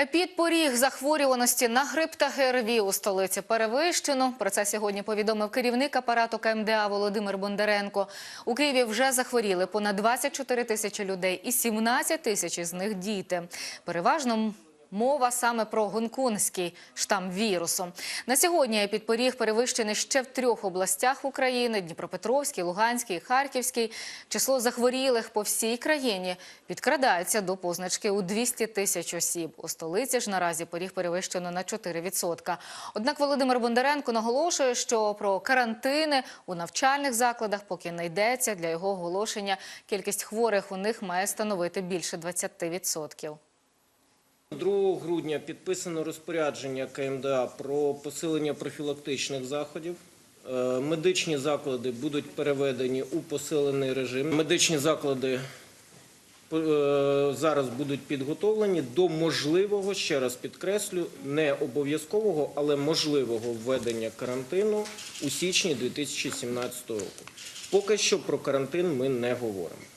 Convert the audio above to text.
Епідпоріг захворюваності на грип та ГРВІ у столиці перевищено. Про це сьогодні повідомив керівник апарату КМДА Володимир Бондаренко. У Києві вже захворіли понад 24 тисячі людей і 17 тисяч із них діти. Переважно Мова саме про гонконгський штам вірусу. На сьогодні епідпоріг перевищений ще в трьох областях України: Дніпропетровській, Луганській, Харківській. Число захворілих по всій країні підкрадається до позначки у 200 тисяч осіб. У столиці ж наразі поріг перевищено на 4%. Однак Володимир Бондаренко наголошує, що про карантини у навчальних закладах поки не йдеться. Для його оголошення кількість хворих у них має становити більше 20%. 2 грудня підписано розпорядження КМДА про посилення профілактичних заходів. Е, Медичні заклади будуть переведені у посилений режим. Медичні заклади е, зараз будуть підготовлені до можливого, ще раз підкреслю, не обов'язкового, але можливого введення карантину у січні 2017 року. Поки що про карантин ми не говоримо.